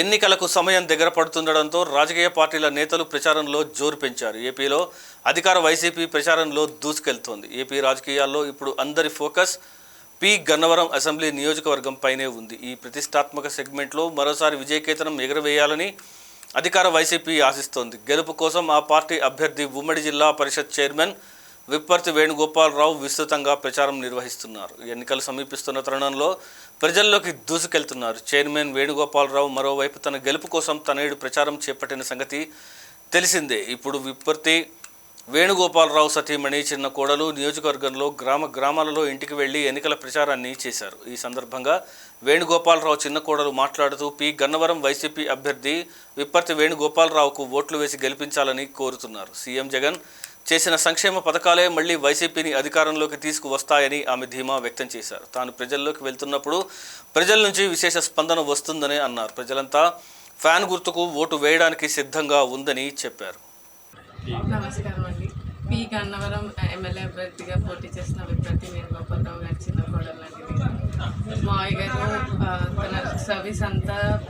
ఎన్నికలకు సమయం దగ్గర పడుతుండడంతో రాజకీయ పార్టీల నేతలు ప్రచారంలో జోరు పెంచారు. ఏపీలో అధికార వైసీపీ ప్రచారంలో దూసుకెళ్తోంది. ఏపీ రాజకీయాల్లో ఇప్పుడు అందరి ఫోకస్ పి. గన్నవరం అసెంబ్లీ నియోజకవర్గం పైనే ఉంది. ఈ ప్రతిష్టాత్మక సెగ్మెంట్లో మరోసారి విజయకేతనం ఎగురవేయాలని అధికార వైసీపీ ఆశిస్తోంది. గెలుపు కోసం ఆ పార్టీ అభ్యర్థి ఉమ్మడి జిల్లా పరిషత్ చైర్మన్ విప్పర్తి వేణుగోపాలరావు విస్తృతంగా ప్రచారం నిర్వహిస్తున్నారు. ఎన్నికలు సమీపిస్తున్న తరుణంలో ప్రజల్లోకి దూసుకెళ్తున్నారు. చైర్మన్ వేణుగోపాలరావు మరోవైపు తన గెలుపు కోసం తనయుడు ప్రచారం చేపట్టిన సంగతి తెలిసిందే. ఇప్పుడు విప్పర్తి వేణుగోపాలరావు సతీమణి చిన్న కోడలు నియోజకవర్గంలో గ్రామ గ్రామాలలో ఇంటికి వెళ్ళి ఎన్నికల ప్రచారాన్ని చేశారు. ఈ సందర్భంగా వేణుగోపాలరావు చిన్న కోడలు మాట్లాడుతూ పి. గన్నవరం వైసీపీ అభ్యర్థి విప్పర్తి వేణుగోపాలరావుకు ఓట్లు వేసి గెలిపించాలని కోరుతున్నారు. సీఎం జగన్ చేసిన సంక్షేమ పథకాలే మళ్ళీ వైసీపీని అధికారంలోకి తీసుకువస్తాయని ఆమె ధీమా వ్యక్తం చేశారు. తాను ప్రజల్లోకి వెళ్తున్నప్పుడు ప్రజల నుంచి విశేష స్పందన వస్తుందని అన్నారు. ప్రజలంతా ఫ్యాన్ గుర్తుకు ఓటు వేయడానికి సిద్ధంగా ఉందని చెప్పారు. నమస్కారం అండి. పి. గన్నవరం ఎమ్మెల్యే అభ్యర్థిగా పోటీ చేసిన అభ్యర్థి నేను గోపాలరావు గారి చిన్న కోడలు నేను. మావయ్య గారు తన సర్వీస్ అంతా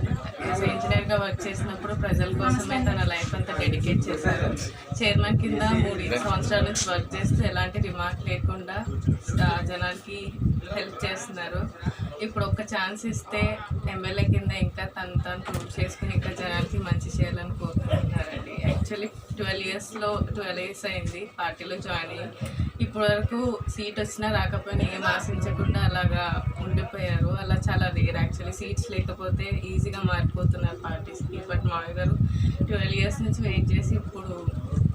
చేయించిన ఇంజనీర్గా వర్క్ చేసినప్పుడు ప్రజల కోసమే తన లైఫ్ అంతా డెడికేట్ చేశారు. చైర్మన్ కింద మూడు సంవత్సరాల నుంచి వర్క్ చేస్తూ ఎలాంటి రిమార్క్ లేకుండా జనానికి జనాలకి హెల్ప్ చేస్తున్నారు. ఇప్పుడు ఒక్క ఛాన్స్ ఇస్తే ఎమ్మెల్యే కింద ఇంకా తను తను ప్రూవ్ చేసుకుని ఇంకా జనాలకి మంచి చేయాలని కోరుకుంటున్నారండి. యాక్చువల్లీ ట్వెల్వ్ ఇయర్స్లో ట్వెల్వ్ ఇయర్స్ అయింది పార్టీలో జాయిన్ అయ్యి. ఇప్పటి వరకు సీట్ వచ్చినా రాకపోయినా ఏం ఆశించకుండా అలాగా ఉండిపోయారు. చాలా రేర్ యాక్చువల్లీ సీట్స్ లేకపోతే ఈజీగా మారిపోతున్నారు పార్టీస్కి బట్ మామయ్య గారు ట్వెల్వ్ ఇయర్స్ నుంచి వెయిట్ చేసి ఇప్పుడు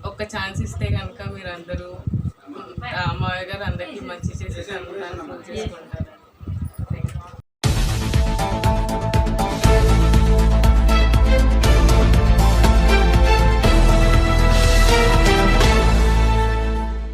ఒక్క ఛాన్స్ ఇస్తే కనుక మీరు అందరూ మామయ్య గారు అందరికీ మంచి చేసేసి తను చేసుకుంటారు.